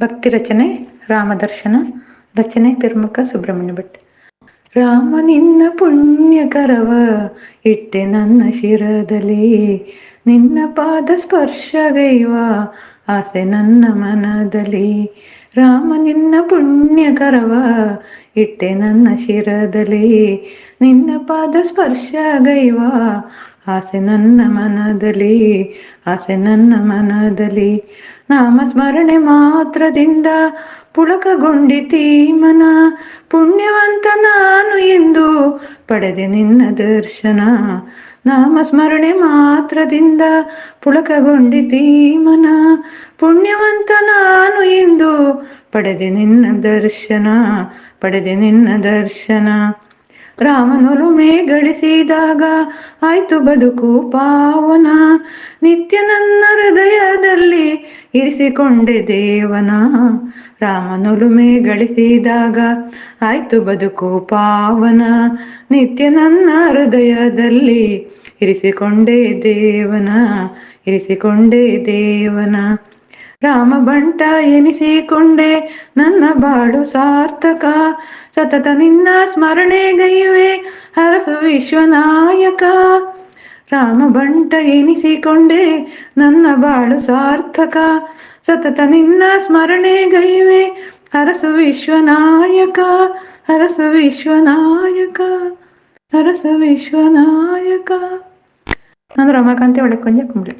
ಭಕ್ತಿ ರಚನೆ ರಾಮದರ್ಶನ ರಚನೆ ಪಿರ್ಮುಖ ಸುಬ್ರಹ್ಮಣ್ಯ ಭಟ್. ರಾಮ ನಿನ್ನ ಪುಣ್ಯ ಕರವ ಇಟ್ಟೆ ನನ್ನ ಶಿರದಲ್ಲಿ. ನಿನ್ನ ಪಾದ ಸ್ಪರ್ಶಗೈವ ಆಸೆ ನನ್ನ ಮನದಲ್ಲಿ. ರಾಮ ನಿನ್ನ ಪುಣ್ಯಕರವ ಇಟ್ಟೆ ನನ್ನ ಶಿರದಲ್ಲಿ. ನಿನ್ನ ಪಾದ ಸ್ಪರ್ಶ ಗೈವ ಆಸೆ ನನ್ನ ಮನದಲ್ಲಿ, ಆಸೆ ನನ್ನ ಮನದಲ್ಲಿ. ನಾಮ ಸ್ಮರಣೆ ಮಾತ್ರದಿಂದ ಪುಳಕಗೊಂಡಿತೀ ಮನ. ಪುಣ್ಯವಂತ ನಾನು ಎಂದು ಪಡೆದೆ ನಿನ್ನ ದರ್ಶನ. ನಾಮ ಸ್ಮರಣೆ ಮಾತ್ರದಿಂದ ಪುಳಕಗೊಂಡಿತೀ ಮನ. ಪಡೆದೆ ನಿನ್ನ ದರ್ಶನ, ಪಡೆದೆ ನಿನ್ನ ದರ್ಶನ. ರಾಮನೊಲುಮೆ ಗಳಿಸಿದಾಗ ಆಯ್ತು ಬದುಕು ಪಾವನ. ನಿತ್ಯ ನನ್ನ ಹೃದಯದಲ್ಲಿ ಇರಿಸಿಕೊಂಡೆ ದೇವನ. ರಾಮನೊಲುಮೆ ಗಳಿಸಿದಾಗ ಆಯ್ತು ಬದುಕು ಪಾವನ. ನಿತ್ಯ ನನ್ನ ಹೃದಯದಲ್ಲಿ ಇರಿಸಿಕೊಂಡೆ ದೇವನ ಇರಿಸಿಕೊಂಡೆ ದೇವನ. ರಾಮ ಬಂಟ ಎನಿಸಿಕೊಂಡೆ ನನ್ನ ಬಾಳು ಸಾರ್ಥಕ. ಸತತ ನಿನ್ನ ಸ್ಮರಣೆ ಗೈವೆ ಹರಸು ವಿಶ್ವನಾಯಕ. ರಾಮ ಬಂಟ ಎನಿಸಿಕೊಂಡೆ ನನ್ನ ಬಾಳು ಸಾರ್ಥಕ. ಸತತ ನಿನ್ನ ಸ್ಮರಣೆ ಗೈವೆ ಹರಸು ವಿಶ್ವನಾಯಕ. ಹರಸು ವಿಶ್ವನಾಯಕ. ಹರಸು ವಿಶ್ವನಾಯಕ. ನಾನು ರಮಾಕಾಂತಿ ಒಳಕೊಂಡೆ ಕುಂಬ್ಳಿ.